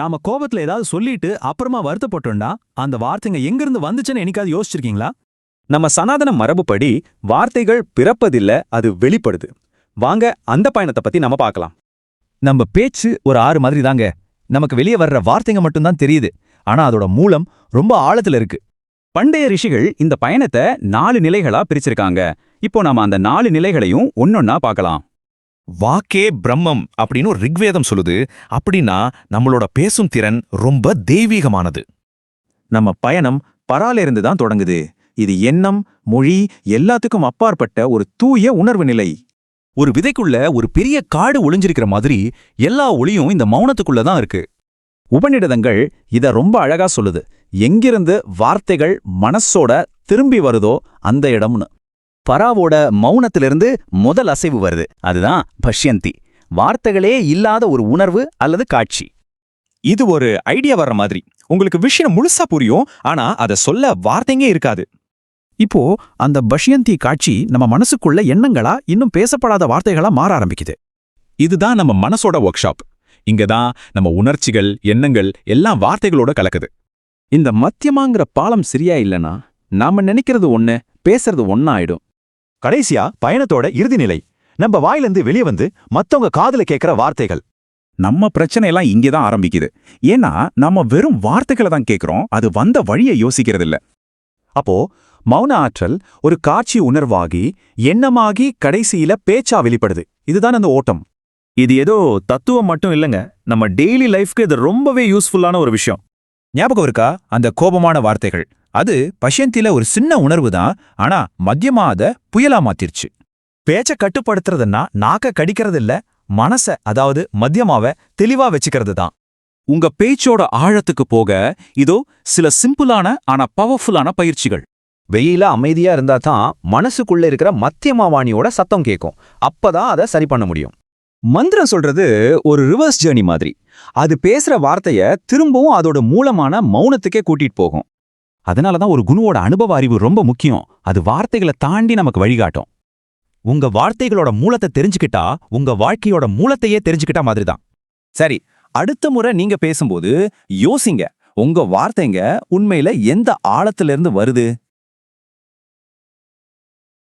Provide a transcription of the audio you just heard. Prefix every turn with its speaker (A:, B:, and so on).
A: நாம கோபத்துல ஏதாவது சொல்லிட்டு அப்புறமா வருத்தப்பட்டோம்னா அந்த வார்த்தைங்க எங்கிருந்து வந்துச்சுன்னு என்னைக்காவது யோசிச்சிருக்கீங்களா?
B: நம்ம சனாதன மரபுப்படி வார்த்தைகள் பிறப்பதில்ல அது வெளிப்படுது. வாங்க அந்த பயணத்தை பத்தி நம்ம பார்க்கலாம்.
C: நம்ம பேச்சு ஒரு ஆறு மாதிரி தாங்க. நமக்கு வெளியே வர்ற வார்த்தைங்க மட்டும்தான் தெரியுது. ஆனா அதோட மூலம் ரொம்ப ஆழத்துல இருக்கு.
B: பண்டைய ரிஷிகள் இந்த பயணத்தை நாலு நிலைகளா பிரிச்சிருக்காங்க. இப்போ நாம அந்த நாலு நிலைகளையும் ஒன்னொன்னா பார்க்கலாம்.
D: வாக்கே பிரம்மம் அப்படின்னு ரிக்வேதம் சொல்லுது. அப்படின்னா நம்மளோட பேசும் திறன் ரொம்ப தெய்வீகமானது.
C: நம்ம பயணம் பராலிருந்து தான் தொடங்குது. இது எண்ணம் மொழி எல்லாத்துக்கும் அப்பாற்பட்ட ஒரு தூய உணர்வு நிலை.
E: ஒரு விதைக்குள்ள ஒரு பெரிய காடு ஒளிஞ்சிருக்கிற மாதிரி எல்லா ஒளியும் இந்த மௌனத்துக்குள்ள தான் இருக்கு.
C: உபநிடதங்கள் இத ரொம்ப அழகா சொல்லுது. எங்கிருந்து வார்த்தைகள் மனசோட திரும்பி வருதோ அந்த இடம்னு.
E: பராவோட மௌனத்திலிருந்து முதல் அசைவு வருது. அதுதான் பஷ்யந்தி. வார்த்தைகளே இல்லாத ஒரு உணர்வு அல்லது காட்சி.
B: இது ஒரு ஐடியா வர்ற மாதிரி. உங்களுக்கு விஷயம் முழுசா புரியும் ஆனா அதை சொல்ல வார்த்தைங்க இருக்காது.
C: இப்போ அந்த பஷ்யந்தி காட்சி நம்ம மனசுக்குள்ள எண்ணங்களா இன்னும் பேசப்படாத வார்த்தைகளா மாற ஆரம்பிக்குது.
A: இதுதான் நம்ம மனசோட ஒர்க் ஷாப் இங்க தான் நம்ம உணர்ச்சிகள் எண்ணங்கள் எல்லாம் வார்த்தைகளோட கலக்குது.
C: இந்த மத்தியமாங்கிற பாலம் சரியா இல்லனா நாம நினைக்கிறது ஒண்ணு பேசுறது ஒண்ணா ஆயிடும்
F: கடைசியா பயணத்தோட இறுதி நிலை. நம்ம வாயிலிருந்து வெளியே வந்து மத்தவங்க காதுல கேட்கிற வார்த்தைகள்.
B: நம்ம பிரச்சனை எல்லாம் இங்கே தான் ஆரம்பிக்குது. ஏன்னா நம்ம வெறும் வார்த்தைகளை தான் கேட்கிறோம் அது வந்த வழியை யோசிக்கிறது இல்ல
F: அப்போ மௌன ஆற்றல் ஒரு காட்சி உணர்வாகி எண்ணமாகி கடைசியில பேச்சா வெளிப்படுது. இதுதான் அந்த ஓட்டம்.
E: இது ஏதோ தத்துவம் மட்டும் இல்லைங்க. நம்ம டெய்லி லைஃப்க்கு இது ரொம்பவே யூஸ்ஃபுல்லான ஒரு விஷயம்.
C: ஞாபகம் இருக்கா? அந்த கோபமான வார்த்தைகள். அது பஷ்யந்தில ஒரு சின்ன உணர்வு தான் ஆனா மத்தியமா அத புயலா மாத்திருச்சு.
F: பேச்ச கட்டுப்படுத்துறதுன்னா நாக்க கடிக்கிறது இல்ல மனச அதாவது மத்தியமாவ தெளிவா வச்சுக்கிறது தான்.
B: உங்க பேச்சோட ஆழத்துக்கு போக இதோ சில சிம்பிளான ஆனா பவர்ஃபுல்லான பயிற்சிகள்.
G: வெயில அமைதியா இருந்தா தான் மனசுக்குள்ள இருக்கிற மத்தியமாவாணியோட சத்தம் கேட்கும் அப்பதான் அதை சரி பண்ண முடியும்.
B: மந்திரம் சொல்றது ஒரு ரிவர்ஸ் ஜேர்னி மாதிரி. அது பேசுற வார்த்தைய திரும்பவும் அதோட மூலமான மௌனத்துக்கே கூட்டிட்டு போகும். அதனால தான் ஒரு குணுவோட அனுபவ அறிவு ரொம்ப முக்கியம். அது வார்த்தைகளை தாண்டி நமக்கு வழிகாட்டும்.
C: உங்க வார்த்தைகளோட மூலத்தை தெரிஞ்சுக்கிட்டா உங்க வாழ்க்கையோட மூலத்தையே தெரிஞ்சுக்கிட்டா மாதிரி தான்
E: சரி அடுத்த முறை நீங்க பேசும்போது யோசிங்க. உங்க வார்த்தைங்க உண்மையில எந்த ஆழத்துல இருந்து வருது?